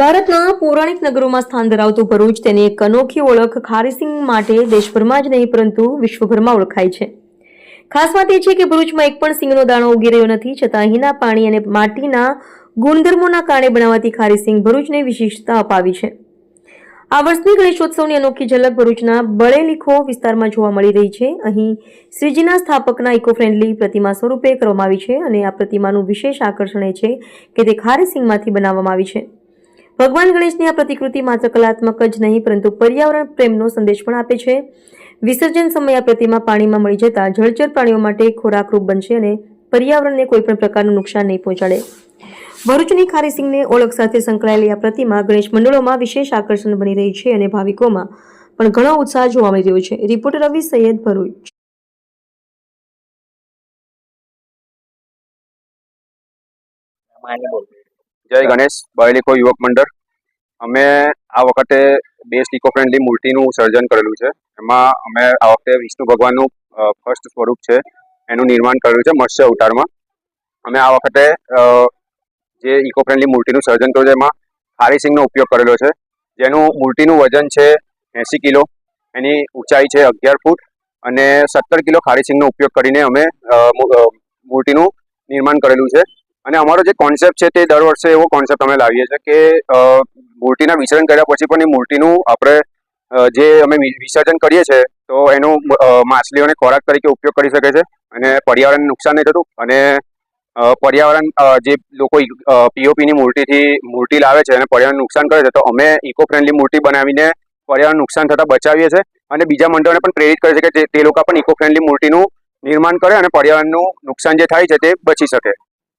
ભારતના પૌરાણિક નગરોમાં સ્થાન ધરાવતું ભરૂચ તેની એક અનોખી ઓળખ ખારીસિંગ માટે દેશભરમાં જ નહીં, પરંતુ વિશ્વભરમાં ઓળખાય છે. ખાસ વાત એ છે કે ભરૂચમાં એક પણ સિંગનો દાણો ઉગી રહ્યો નથી, છતાં અહીંના પાણી અને માટીના ગુણધર્મોના કારણે બનાવાતી ખારીસિંગ ભરૂચને વિશિષ્ટતા અપાવી છે. આ વર્ષની ગણેશોત્સવની અનોખી ઝલક ભરૂચના બળેલીખો વિસ્તારમાં જોવા મળી રહી છે. અહીં શ્રીજીના સ્થાપકના ઇકો ફ્રેન્ડલી પ્રતિમા સ્વરૂપે કરવામાં આવી છે અને આ પ્રતિમાનું વિશેષ આકર્ષણ એ છે કે તે ખારીસિંગમાંથી બનાવવામાં આવી છે. ભગવાન ગણેશની આ પ્રતિકૃતિ માત્ર કલાત્મક જ નહીં, પરંતુ પર્યાવરણ પ્રેમનો સંદેશ પણ આપે છે. વિસર્જન સમયે આ પ્રતિમા પાણીમાં મળી જતા જળચર પ્રાણીઓ માટે ખોરાકરૂપ બનશે અને પર્યાવરણને કોઈપણ પ્રકારનું નુકસાન નહીં પહોંચાડે. ભરૂચની ખારીસિંગને ઓળખ સાથે સંકળાયેલી આ પ્રતિમા ગણેશ મંડળોમાં વિશેષ આકર્ષણ બની રહી છે અને ભાવિકોમાં પણ ઘણો ઉત્સાહ જોવા મળી રહ્યો છે. રિપોર્ટર રવિ સૈયદ ભરૂચ. જય ગણેશ બળેલીખો યુવક મંડળ. અમે આ વખતે બેસ્ટ ઇકો ફ્રેન્ડલી મૂર્તિનું સર્જન કરેલું છે. એમાં અમે આ વખતે વિષ્ણુ ભગવાનનું ફર્સ્ટ સ્વરૂપ છે, એનું નિર્માણ કરેલું છે મત્સ્ય અવતારમાં. અમે આ વખતે જે ઇકો ફ્રેન્ડલી મૂર્તિનું સર્જન કર્યું છે, એમાં હારીસિંગનો ઉપયોગ કરેલો છે. જેનું મૂર્તિનું વજન છે એંસી કિલો, એની ઊંચાઈ છે અગિયાર ફૂટ, અને સત્તર કિલો ખારીસિંગનો ઉપયોગ કરીને અમે મૂર્તિનું નિર્માણ કરેલું છે. અને અમારો જે કોન્સેપ્ટ છે તે દર વર્ષે એવો કોન્સેપ્ટ અમે લાવીએ છીએ કે મૂર્તિના વિસર્જન કર્યા પછી પણ એ મૂર્તિનું આપણે જે અમે વિસર્જન કરીએ છીએ, તો એનો માછલીઓને ખોરાક તરીકે ઉપયોગ કરી શકે છે અને પર્યાવરણને નુકસાન નહીં થતું અને પર્યાવરણ જે લોકો પીઓપીની મૂર્તિથી મૂર્તિ લાવે છે અને પર્યાવરણ નુકસાન કરે છે, તો અમે ઇકો ફ્રેન્ડલી મૂર્તિ બનાવીને પર્યાવરણ નુકસાન થતાં બચાવીએ છીએ અને બીજા મંડળોને પણ પ્રેરિત કરે છે કે તે લોકો પણ ઇકો ફ્રેન્ડલી મૂર્તિનું નિર્માણ કરે અને પર્યાવરણનું નુકસાન જે થાય છે તે બચી શકે.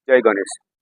જય ગણેશ.